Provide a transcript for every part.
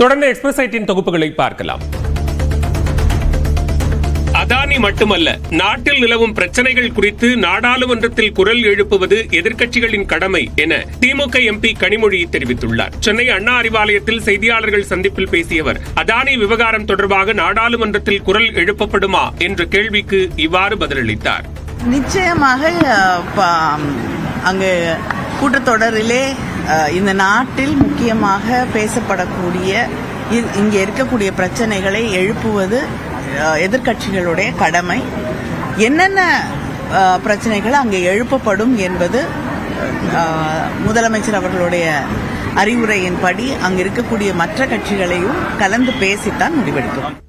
தொடர்ந்து எக்ஸ்பிரஸ் ஐட்டின் தொகுப்புகளை பார்க்கலாம். அதானி மட்டுமல்ல நாட்டில் நிலவும் பிரச்சனைகள் குறித்து நாடாளுமன்றத்தில் குரல் எழுப்புவது எதிர்க்கட்சிகளின் கடமை என திமுக எம்பி கனிமொழி தெரிவித்துள்ளார். சென்னை அண்ணா அறிவாலயத்தில் செய்தியாளர்கள் சந்திப்பில் பேசிய அவர் அதானி விவகாரம் தொடர்பாக நாடாளுமன்றத்தில் குரல் எழுப்பப்படுமா? என்ற கேள்விக்கு இவ்வாறு பதிலளித்தார். நிச்சயமாக அங்கு கூட்டத்தொடரிலே இந்த நாட்டில் முக்கியமாக பேசப்படக்கூடிய இ- இங்கே இருக்கக்கூடிய பிரச்சனைகளை எழுப்புவது எதிர்கட்சிகளுடைய எதிர்க்கட்சிகளுடைய கடமை. என்னென்ன பிரச்சனைகள் அங்கே எழுப்பப்படும் என்பது முதலமைச்சர் அவர்களுடைய அறிவுரையின்படி அங்கு இருக்கக்கூடிய மற்ற கட்சிகளையும் கலந்து பேசித்தான் முடிவெடுக்கும்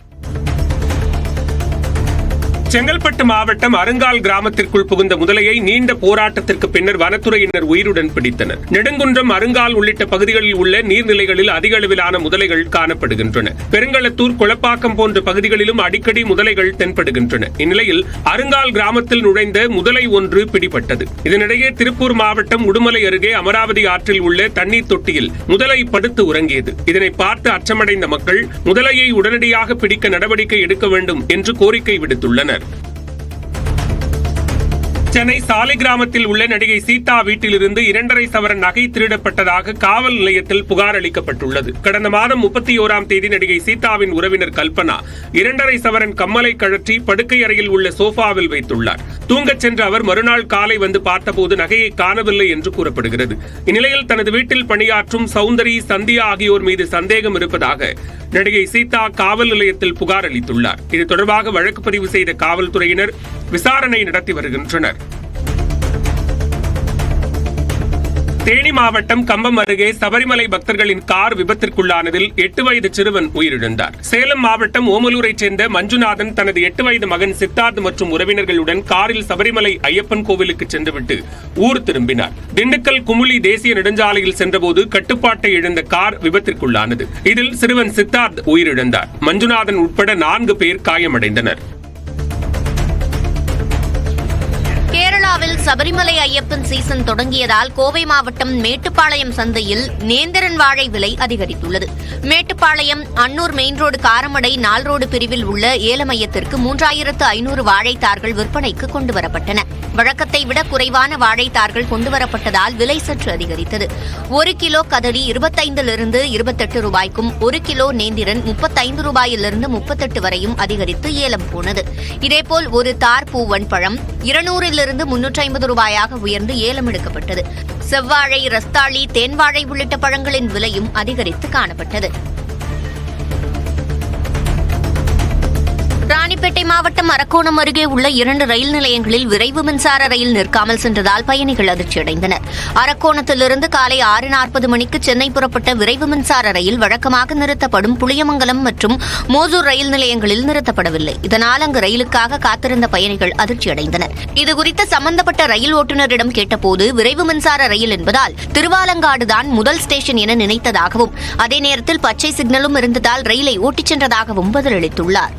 செங்கல்பட்டு மாவட்டம் அருங்கால் கிராமத்திற்குள் புகுந்த முதலையை நீண்ட போராட்டத்திற்கு பின்னர் வனத்துறையினர் உயிருடன் பிடித்தனர். நெடுங்குன்றம் அருங்கால் உள்ளிட்ட பகுதிகளில் உள்ள நீர்நிலைகளில் அதிக அளவிலான முதலைகள் காணப்படுகின்றன. பெருங்களத்தூர் குளப்பாக்கம் போன்ற பகுதிகளிலும் அடிக்கடி முதலைகள் தென்படுகின்றன. இந்நிலையில் அருங்கால் கிராமத்தில் நுழைந்த முதலை ஒன்று பிடிபட்டது. இதனிடையே திருப்பூர் மாவட்டம் உடுமலை அருகே அமராவதி ஆற்றில் உள்ள தண்ணீர் தொட்டியில் முதலை படுத்து உறங்கியது. இதனை பார்த்து அச்சமடைந்த மக்கள் முதலையை உடனடியாக பிடிக்க நடவடிக்கை எடுக்க வேண்டும் என்று கோரிக்கை விடுத்துள்ளனர். சென்னை சாலை கிராமத்தில் உள்ள நடிகை சீதா வீட்டிலிருந்து இரண்டரை சவரன் நகை திருடப்பட்டதாக காவல் நிலையத்தில் புகார் அளிக்கப்பட்டுள்ளது. கடந்த மாதம் முப்பத்தி ஓராம் தேதி நடிகை சீதாவின் உறவினர் கல்பனா இரண்டரை சவரன் கம்மலை கழற்றி படுக்கை அறையில் உள்ள சோஃபாவில் வைத்துள்ளார். தூங்கச் சென்ற அவர் மறுநாள் காலை வந்து பார்த்தபோது நகையை காணவில்லை என்று கூறப்படுகிறது. இந்நிலையில் தனது வீட்டில் பணியாற்றும் சௌந்தரி சந்தியா ஆகியோர் மீது சந்தேகம் இருப்பதாக நடிகை சீதா காவல் நிலையத்தில் புகார் அளித்துள்ளார். இது தொடர்பாக வழக்கு பதிவு செய்த காவல்துறையினர் விசாரணை நடத்தி வருகின்றனர். தேனி மாவட்டம் கம்பம் அருகே சபரிமலை பக்தர்களின் கார் விபத்திற்குள்ளானதில் எட்டு வயது சிறுவன் உயிரிழந்தார். சேலம் மாவட்டம் ஓமலூரைச் சேர்ந்த மஞ்சுநாதன் தனது எட்டு வயது மகன் சித்தார்த் மற்றும் உறவினர்களுடன் காரில் சபரிமலை ஐயப்பன் கோவிலுக்கு சென்றுவிட்டு ஊர் திரும்பினார். திண்டுக்கல் குமுளி தேசிய நெடுஞ்சாலையில் சென்றபோது கட்டுப்பாட்டை இழந்த கார் விபத்திற்குள்ளானது. இதில் சிறுவன் சித்தார்த் உயிரிழந்தார். மஞ்சுநாதன் உட்பட நான்கு பேர் காயமடைந்தனர். தமிழகத்தில் சபரிமலை ஐயப்பன் சீசன் தொடங்கியதால் கோவை மாவட்டம் மேட்டுப்பாளையம் சந்தையில் நேந்திரன் வாழை விலை அதிகரித்துள்ளது. மேட்டுப்பாளையம் அன்னூர் மெயின் ரோடு காரமடை நால் ரோடு பிரிவில் உள்ள ஏலமையத்திற்கு மூன்றாயிரத்து ஐநூறு வாழைத்தார்கள் விற்பனைக்கு கொண்டுவரப்பட்டன. வழக்கத்தை விட குறைவான வாழைத்தார்கள் கொண்டுவரப்பட்டதால் விலை சற்று அதிகரித்தது. ஒரு கிலோ கதலி இருபத்தைந்திலிருந்து இருபத்தெட்டு ரூபாய்க்கும் ஒரு கிலோ நேந்திரன் முப்பத்தைந்து ரூபாயிலிருந்து முப்பத்தெட்டு வரையும் அதிகரித்து ஏலம் போனது. இதேபோல் ஒரு தார் பூவன் பழம் இருநூறிலிருந்து முன்னூற்றி ஐம்பது ரூபாயாக உயர்ந்து ஏலம் எடுக்கப்பட்டது. செவ்வாழை ரஸ்தாளி தேன்வாழை உள்ளிட்ட பழங்களின் விலையும் அதிகரித்து காணப்பட்டது. மாவட்டம் அரக்கோணம் அருகே உள்ள இரண்டு ரயில் நிலையங்களில் விரைவு மின்சார ரயில் நிற்காமல் சென்றதால் பயணிகள் அதிர்ச்சியடைந்தனர். அரக்கோணத்திலிருந்து காலை ஆறு நாற்பது மணிக்கு சென்னை புறப்பட்ட விரைவு மின்சார ரயில் வழக்கமாக நிறுத்தப்படும் புளியமங்கலம் மற்றும் மோசூர் ரயில் நிலையங்களில் நிறுத்தப்படவில்லை. இதனால் அங்கு ரயிலுக்காக காத்திருந்த பயணிகள் அதிர்ச்சியடைந்தனர். இதுகுறித்து சம்பந்தப்பட்ட ரயில் ஓட்டுநரிடம் கேட்டபோது விரைவு மின்சார ரயில் என்பதால் திருவாலங்காடுதான் முதல் ஸ்டேஷன் என நினைத்ததாகவும் அதே நேரத்தில் பச்சை சிக்னலும் இருந்ததால் ரயிலை ஓட்டிச் சென்றதாகவும் பதிலளித்துள்ளார்.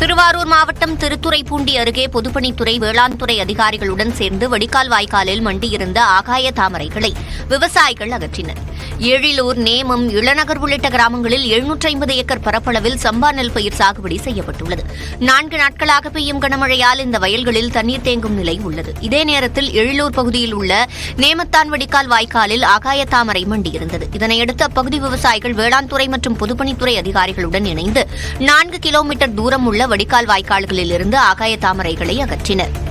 திருவாரூர் மாவட்டம் திருத்துறைப்பூண்டி அருகே பொதுப்பணித்துறை வேளாண் துறை அதிகாரிகளுடன் சேர்ந்து வடிகால் வாய்க்காலில் மண்டியிருந்த ஆகாய தாமரைகளை விவசாயிகள் அகற்றினர். எழிலூர் நேமம் இளநகர் உள்ளிட்ட கிராமங்களில் எழுநூற்றி ஐம்பது ஏக்கர் பரப்பளவில் சம்பா நெல் பயிர் சாகுபடி செய்யப்பட்டுள்ளது. நான்கு நாட்களாக பெய்யும் கனமழையால் இந்த வயல்களில் தண்ணீர் தேங்கும் நிலை உள்ளது. இதே நேரத்தில் எழிலூர் பகுதியில் உள்ள நேமத்தான் வடிகால் வாய்க்காலில் ஆகாய தாமரை மண்டியிருந்தது. இதனையடுத்து அப்பகுதி விவசாயிகள் வேளாண் துறை மற்றும் பொதுப்பணித்துறை அதிகாரிகளுடன் இணைந்து நான்கு கிலோமீட்டர் தூரம் உள்ள வடிகால் வாய்க்கால்களிலிருந்து ஆகாய தாமரைகளை அகற்றினர்.